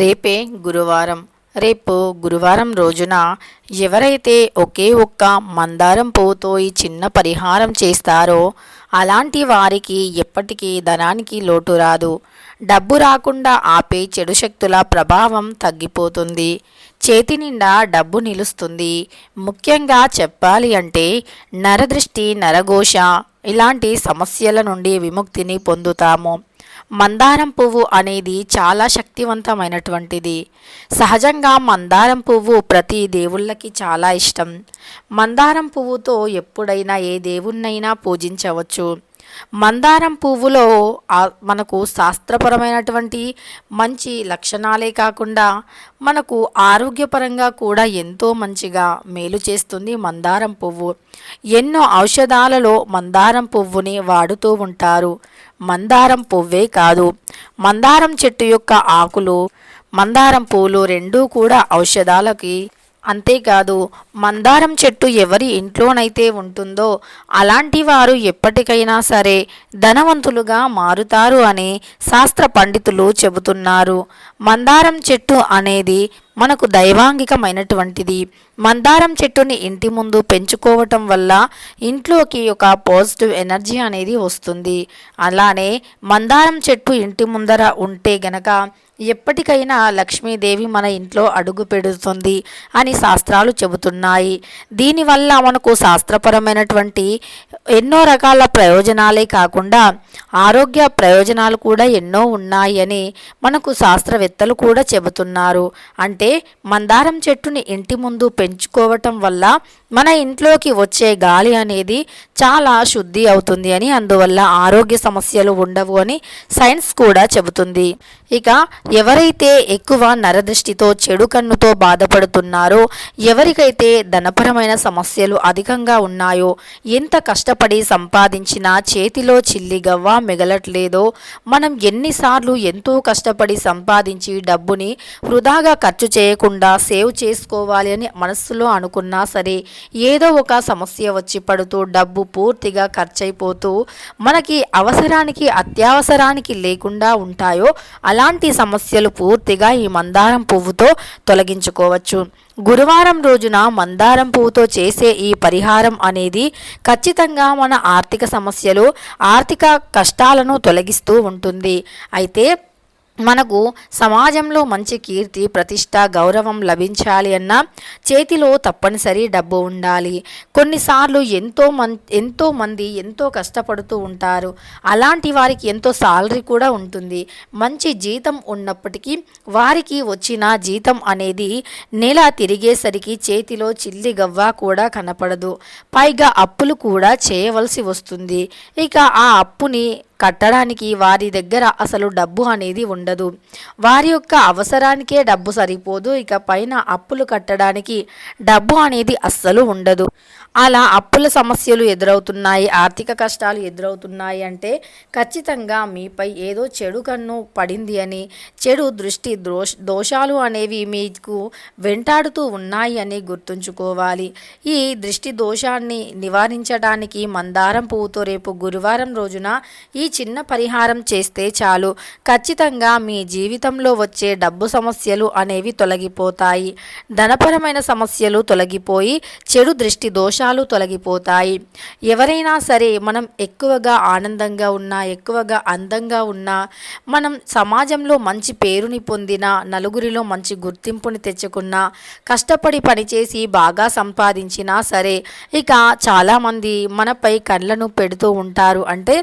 రేపే గురువారం. రేపు గురువారం రోజున ఎవరైతే ఒకే ఒక్క మందారం పువ్వుతో ఈ చిన్న పరిహారం చేస్తారో అలాంటి వారికి ఎప్పటికీ ధనానికి లోటు రాదు. డబ్బు రాకుండా ఆపే చెడు శక్తుల ప్రభావం తగ్గిపోతుంది. చేతి నిండా డబ్బు నిలుస్తుంది. ముఖ్యంగా చెప్పాలి అంటే నరదృష్టి నరఘోష ఇలాంటి సమస్యల నుండి విముక్తిని పొందుతాము. మందారం పువ్వు అనేది చాలా శక్తివంతమైనటువంటిది. సహజంగా మందారం పువ్వు ప్రతి దేవుళ్ళకి చాలా ఇష్టం. మందారం పువ్వుతో ఎప్పుడైనా ఏ దేవుణ్ణైనా పూజించవచ్చు. మందారం పువ్వులో మనకు శాస్త్రపరమైనటువంటి మంచి లక్షణాలే కాకుండా మనకు ఆరోగ్యపరంగా కూడా ఎంతో మంచిగా మేలు చేస్తుంది మందారం పువ్వు. ఎన్నో ఔషధాలలో మందారం పువ్వుని వాడుతూ ఉంటారు. మందారం పువ్వే కాదు. మందారం చెట్టు యొక్క ఆకులు మందారం పూలు రెండూ కూడా ఔషధాలకి. అంతేకాదు మందారం చెట్టు ఎవరి ఇంట్లోనైతే ఉంటుందో అలాంటి వారు ఎప్పటికైనా సరే ధనవంతులుగా మారుతారు అని శాస్త్ర పండితులు చెబుతున్నారు. మందారం చెట్టు అనేది మనకు దైవాంగికమైనటువంటిది. మందారం చెట్టుని ఇంటి ముందు పెంచుకోవటం వల్ల ఇంట్లోకి ఒక పాజిటివ్ ఎనర్జీ అనేది వస్తుంది. అలానే మందారం చెట్టు ఇంటి ముందర ఉంటే గనక ఎప్పటికైనా లక్ష్మీదేవి మన ఇంట్లో అడుగు పెడుతుంది అని శాస్త్రాలు చెబుతున్నాయి. దీనివల్ల మనకు శాస్త్రపరమైనటువంటి ఎన్నో రకాల ప్రయోజనాలే కాకుండా ఆరోగ్య ప్రయోజనాలు కూడా ఎన్నో ఉన్నాయి అని మనకు శాస్త్రవేత్తలు కూడా చెబుతున్నారు. అంటే మందారం చెట్టుని ఇంటి ముందు పెంచుకోవటం వల్ల మన ఇంట్లోకి వచ్చే గాలి అనేది చాలా శుద్ధి అవుతుంది అని అందువల్ల ఆరోగ్య సమస్యలు ఉండవు అని సైన్స్ కూడా చెబుతుంది. ఇక ఎవరైతే ఎక్కువ నరదృష్టితో చెడు కన్నుతో బాధపడుతున్నారో ఎవరికైతే ధనపరమైన సమస్యలు అధికంగా ఉన్నాయో ఎంత కష్టపడి సంపాదించినా చేతిలో చిల్లి గవ్వ మిగలట్లేదో మనం ఎన్నిసార్లు ఎంతో కష్టపడి సంపాదించి డబ్బుని వృధాగా ఖర్చు చేయకుండా సేవ్ చేసుకోవాలి అని మనస్సులో అనుకున్నా సరే ఏదో ఒక సమస్య వచ్చి పడుతూ డబ్బు పూర్తిగా ఖర్చయిపోతూ మనకి అవసరానికి అత్యవసరానికి లేకుండా ఉంటాయో అలాంటి సమస్యలు పూర్తిగా ఈ మందారం పువ్వుతో తొలగించుకోవచ్చు. గురువారం రోజున మందారం పువ్వుతో చేసే ఈ పరిహారం అనేది ఖచ్చితంగా మన ఆర్థిక సమస్యలు ఆర్థిక కష్టాలను తొలగిస్తూ ఉంటుంది. అయితే మనకు సమాజంలో మంచి కీర్తి ప్రతిష్ట గౌరవం లభించాలి అన్నా చేతిలో తప్పనిసరి డబ్బు ఉండాలి. కొన్నిసార్లు ఎంతో మం ఎంతో మంది ఎంతో కష్టపడుతూ ఉంటారు. అలాంటి వారికి ఎంతో సాలరీ కూడా ఉంటుంది. మంచి జీతం ఉన్నప్పటికీ వారికి వచ్చిన జీతం అనేది నెల తిరిగేసరికి చేతిలో చిల్లి గవ్వ కూడా కనపడదు. పైగా అప్పులు కూడా చేయవలసి వస్తుంది. ఇక ఆ అప్పుని కట్టడానికి వారి దగ్గర అసలు డబ్బు అనేది ఉండదు. వారి యొక్క అవసరానికే డబ్బు సరిపోదు. ఇక పైన అప్పులు కట్టడానికి డబ్బు అనేది అస్సలు ఉండదు. అలా అప్పుల సమస్యలు ఎదురవుతున్నాయి ఆర్థిక కష్టాలు ఎదురవుతున్నాయి అంటే ఖచ్చితంగా మీపై ఏదో చెడు కన్ను పడింది అని చెడు దృష్టి దోష దోషాలు అనేవి మీకు వెంటాడుతూ ఉన్నాయి అని గుర్తుంచుకోవాలి. ఈ దృష్టి దోషాన్ని నివారించడానికి మందారం పువ్వుతో రేపు గురువారం రోజున ఈ చిన్న పరిహారం చేస్తే చాలు. ఖచ్చితంగా మీ జీవితంలో వచ్చే డబ్బు సమస్యలు అనేవి తొలగిపోతాయి. ధనపరమైన సమస్యలు తొలగిపోయి చెడు దృష్టి దోషాలు తొలగిపోతాయి. ఎవరైనా సరే మనం ఎక్కువగా ఆనందంగా ఉన్నా ఎక్కువగా అందంగా ఉన్నా మనం సమాజంలో మంచి పేరుని పొందిన నలుగురిలో మంచి గుర్తింపుని తెచ్చుకున్న కష్టపడి పనిచేసి బాగా సంపాదించినా సరే ఇక చాలామంది మనపై కళ్ళను పెడుతూ ఉంటారు. అంటే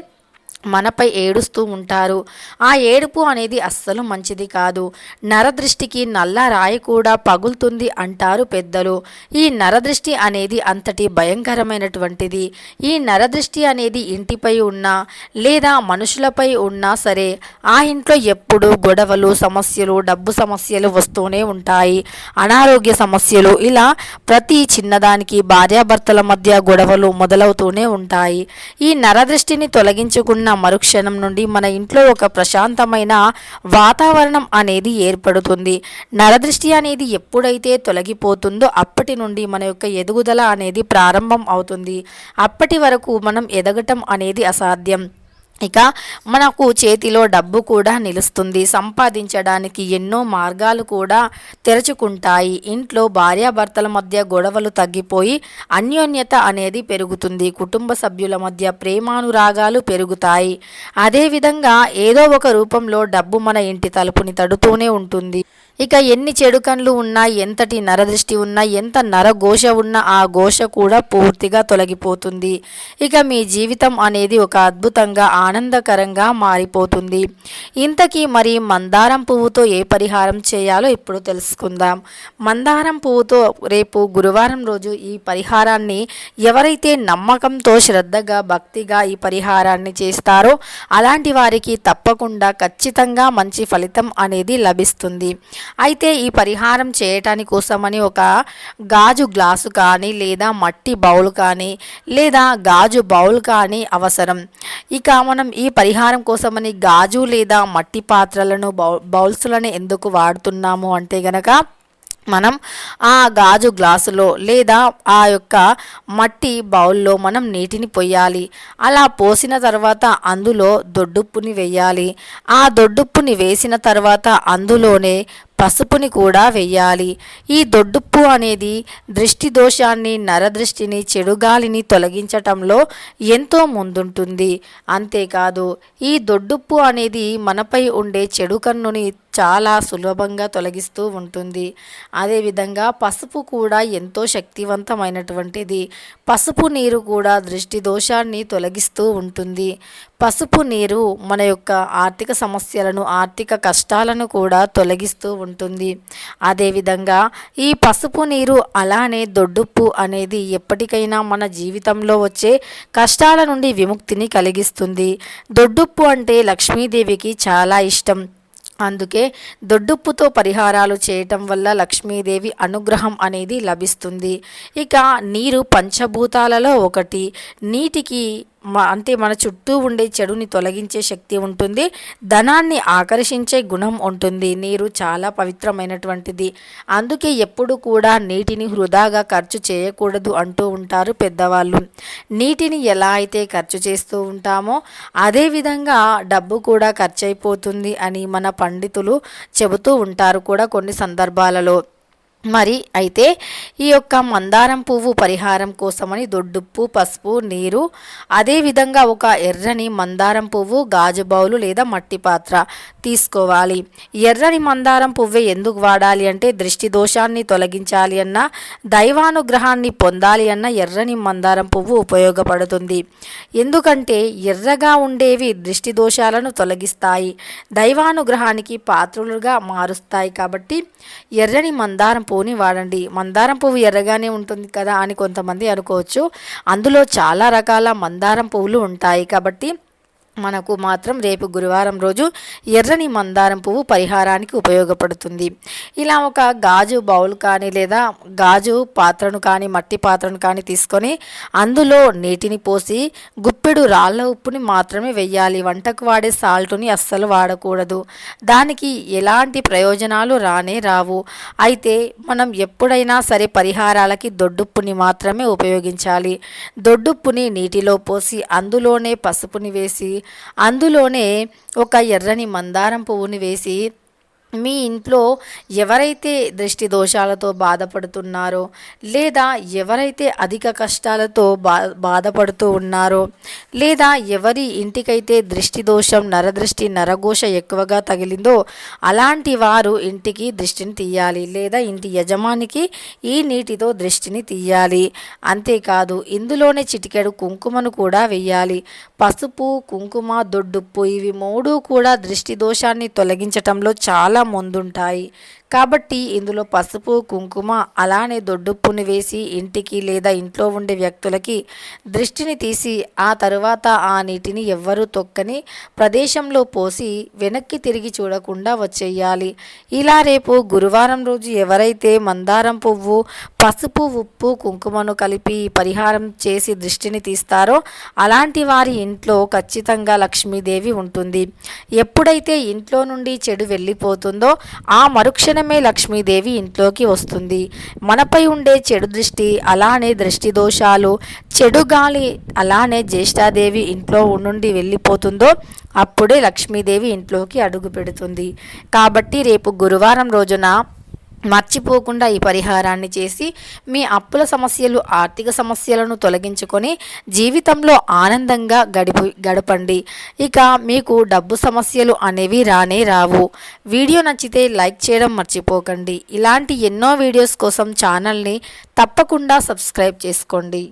మనపై ఏడుస్తూ ఉంటారు. ఆ ఏడుపు అనేది అస్సలు మంచిది కాదు. నరదృష్టికి నల్ల రాయి కూడా పగులుతుంది అంటారు పెద్దలు. ఈ నరదృష్టి అనేది అంతటి భయంకరమైనటువంటిది. ఈ నరదృష్టి అనేది ఇంటిపై ఉన్నా లేదా మనుషులపై ఉన్నా సరే ఆ ఇంట్లో ఎప్పుడూ గొడవలు సమస్యలు డబ్బు సమస్యలు వస్తూనే ఉంటాయి. అనారోగ్య సమస్యలు ఇలా ప్రతి చిన్నదానికి భార్యాభర్తల మధ్య గొడవలు మొదలవుతూనే ఉంటాయి. ఈ నరదృష్టిని తొలగించుకున్న మరుక్షణం నుండి మన ఇంట్లో ఒక ప్రశాంతమైన వాతావరణం అనేది ఏర్పడుతుంది. నరదృష్టి అనేది ఎప్పుడైతే తొలగిపోతుందో అప్పటి నుండి మన యొక్క ఎదుగుదల అనేది ప్రారంభం అవుతుంది. అప్పటి వరకు మనం ఎదగటం అనేది అసాధ్యం. ఇక మనకు చేతిలో డబ్బు కూడా నిలుస్తుంది. సంపాదించడానికి ఎన్నో మార్గాలు కూడా తెరుచుకుంటాయి. ఇంట్లో భార్యాభర్తల మధ్య గొడవలు తగ్గిపోయి అన్యోన్యత అనేది పెరుగుతుంది. కుటుంబ సభ్యుల మధ్య ప్రేమానురాగాలు పెరుగుతాయి. అదేవిధంగా ఏదో ఒక రూపంలో డబ్బు మన ఇంటి తలుపుని తడుతూనే ఉంటుంది. ఇక ఎన్ని చెడు కండ్లు ఉన్నా ఎంతటి నరదృష్టి ఉన్నా ఎంత నరఘోష ఉన్నా ఆ ఘోష కూడా పూర్తిగా తొలగిపోతుంది. ఇక మీ జీవితం అనేది ఒక అద్భుతంగా ఆనందకరంగా మారిపోతుంది. ఇంతకీ మరి మందారం పువ్వుతో ఏ పరిహారం చేయాలో ఇప్పుడు తెలుసుకుందాం. మందారం పువ్వుతో రేపు గురువారం రోజు ఈ పరిహారాన్ని ఎవరైతే నమ్మకంతో శ్రద్ధగా భక్తిగా ఈ పరిహారాన్ని చేస్తారో అలాంటి వారికి తప్పకుండా ఖచ్చితంగా మంచి ఫలితం అనేది లభిస్తుంది. అయితే ఈ పరిహారం చేయటాని కోసమని ఒక గాజు గ్లాసు కానీ లేదా మట్టి బౌల్ కానీ లేదా గాజు బౌల్ కానీ అవసరం. ఇక మనం ఈ పరిహారం కోసమని గాజు లేదా మట్టి పాత్రలను బౌ బౌల్స్లను ఎందుకు వాడుతున్నాము అంటే గనక మనం ఆ గాజు గ్లాసులో లేదా ఆ యొక్క మట్టి బౌల్లో మనం నీటిని పొయ్యాలి. అలా పోసిన తర్వాత అందులో దొడ్డుప్పుని వేయాలి. ఆ దొడ్డుప్పుని వేసిన తర్వాత అందులోనే పసుపుని కూడా వెయ్యాలి. ఈ దొడ్డుప్పు అనేది దృష్టి దోషాన్ని నరదృష్టిని చెడుగాలిని తొలగించటంలో ఎంతో ముందుంటుంది. అంతేకాదు ఈ దొడ్డుప్పు అనేది మనపై ఉండే చెడు కన్నుని చాలా సులభంగా తొలగిస్తూ ఉంటుంది. అదేవిధంగా పసుపు కూడా ఎంతో శక్తివంతమైనటువంటిది. పసుపు నీరు కూడా దృష్టి దోషాన్ని తొలగిస్తూ ఉంటుంది. పసుపు నీరు మన యొక్క ఆర్థిక సమస్యలను ఆర్థిక కష్టాలను కూడా తొలగిస్తూ ఉంటుంది. అదేవిధంగా ఈ పసుపు నీరు అలానే దొడ్డుప్పు అనేది ఎప్పటికైనా మన జీవితంలో వచ్చే కష్టాల నుండి విముక్తిని కలిగిస్తుంది. దొడ్డుప్పు అంటే లక్ష్మీదేవికి చాలా ఇష్టం. అందుకే దొడ్డుప్పుతో పరిహారాలు చేయటం వల్ల లక్ష్మీదేవి అనుగ్రహం అనేది లభిస్తుంది. ఇక నీరు పంచభూతాలలో ఒకటి. నీటికి అంటే మన చుట్టూ ఉండే చెడుని తొలగించే శక్తి ఉంటుంది. ధనాన్ని ఆకర్షించే గుణం ఉంటుంది. నీరు చాలా పవిత్రమైనటువంటిది. అందుకే ఎప్పుడు కూడా నీటిని వృధాగా ఖర్చు చేయకూడదు అంటూ ఉంటారు పెద్దవాళ్ళు. నీటిని ఎలా అయితే ఖర్చు చేస్తూ ఉంటామో అదేవిధంగా డబ్బు కూడా ఖర్చు అయిపోతుంది అని మన పండితులు చెబుతూ ఉంటారు కూడా కొన్ని సందర్భాలలో. మరి అయితే ఈ యొక్క మందారం పువ్వు పరిహారం కోసమని దొడ్డుప్పు పసుపు నీరు అదేవిధంగా ఒక ఎర్రని మందారం పువ్వు గాజు బౌలు లేదా మట్టి పాత్ర తీసుకోవాలి. ఎర్రని మందారం పువ్వే ఎందుకు వాడాలి అంటే దృష్టి దోషాన్ని తొలగించాలి అన్న దైవానుగ్రహాన్ని పొందాలి అన్న ఎర్రని మందారం పువ్వు ఉపయోగపడుతుంది. ఎందుకంటే ఎర్రగా ఉండేవి దృష్టి దోషాలను తొలగిస్తాయి. దైవానుగ్రహానికి పాత్రులుగా మారుస్తాయి కాబట్టి ఎర్రని మందారం పువ్వుని వాడండి. మందారం పువ్వు ఎర్రగానే ఉంటుంది కదా అని కొంతమంది అనుకోవచ్చు. అందులో చాలా రకాల మందారం పువ్వులు ఉంటాయి కాబట్టి మనకు మాత్రం రేపు గురువారం రోజు ఎర్రని మందారం పువ్వు పరిహారానికి ఉపయోగపడుతుంది. ఇలా ఒక గాజు బౌల్ కానీ లేదా గాజు పాత్రను కానీ మట్టి పాత్రను కానీ తీసుకొని అందులో నీటిని పోసి గుప్పెడు రాళ్ళ ఉప్పుని మాత్రమే వెయ్యాలి. వంటకు వాడే సాల్ట్ని అస్సలు వాడకూడదు. దానికి ఎలాంటి ప్రయోజనాలు రానే రావు. అయితే మనం ఎప్పుడైనా సరే పరిహారాలకి దొడ్డుప్పుని మాత్రమే ఉపయోగించాలి. దొడ్డుప్పుని నీటిలో పోసి అందులోనే పసుపుని వేసి అందులోనే ఒక ఎర్రని మందారం పువ్వుని వేసి మీ ఇంట్లో ఎవరైతే దృష్టి దోషాలతో బాధపడుతున్నారో లేదా ఎవరైతే అధిక కష్టాలతో బా బాధపడుతూ ఉన్నారో లేదా ఎవరి ఇంటికైతే దృష్టి దోషం నరదృష్టి నరఘోష ఎక్కువగా తగిలిందో అలాంటి వారు ఇంటికి దృష్టిని తీయాలి లేదా ఇంటి యజమానికి ఈ నీటితో దృష్టిని తీయాలి. అంతేకాదు ఇందులోనే చిటికెడు కుంకుమను కూడా వెయ్యాలి. పసుపు కుంకుమ దొడ్డుప్పు ఇవి మూడు కూడా దృష్టి దోషాన్ని తొలగించటంలో చాలా ముందుంటాయి. కాబట్టి ఇందులో పసుపు కుంకుమ అలానే దొడ్డుప్పుని వేసి ఇంటికి లేదా ఇంట్లో ఉండే వ్యక్తులకి దృష్టిని తీసి ఆ తరువాత ఆ నీటిని ఎవ్వరూ తొక్కని ప్రదేశంలో పోసి వెనక్కి తిరిగి చూడకుండా వచ్చేయాలి. ఇలా రేపు గురువారం రోజు ఎవరైతే మందారం పువ్వు పసుపు ఉప్పు కుంకుమను కలిపి పరిహారం చేసి దృష్టిని తీస్తారో అలాంటి వారి ఇంట్లో ఖచ్చితంగా లక్ష్మీదేవి ఉంటుంది. ఎప్పుడైతే ఇంట్లో నుండి చెడు వెళ్ళిపోతుందో ఆ మరుక్షణ కారణమే లక్ష్మీదేవి ఇంట్లోకి వస్తుంది. మనపై ఉండే చెడు దృష్టి అలానే దృష్టి దోషాలు చెడు గాలి అలానే జ్యేష్ఠాదేవి ఇంట్లో నుండి వెళ్ళిపోతుందో అప్పుడే లక్ష్మీదేవి ఇంట్లోకి అడుగు పెడుతుంది. కాబట్టి రేపు గురువారం రోజున మర్చిపోకుండా ఈ పరిహారాన్ని చేసి మీ అప్పుల సమస్యలు ఆర్థిక సమస్యలను తొలగించుకొని జీవితంలో ఆనందంగా గడిపి గడపండి. ఇక మీకు డబ్బు సమస్యలు అనేవి రానే రావు. వీడియో నచ్చితే లైక్ చేయడం మర్చిపోకండి. ఇలాంటి ఎన్నో వీడియోస్ కోసం ఛానల్ని తప్పకుండా సబ్స్క్రైబ్ చేసుకోండి.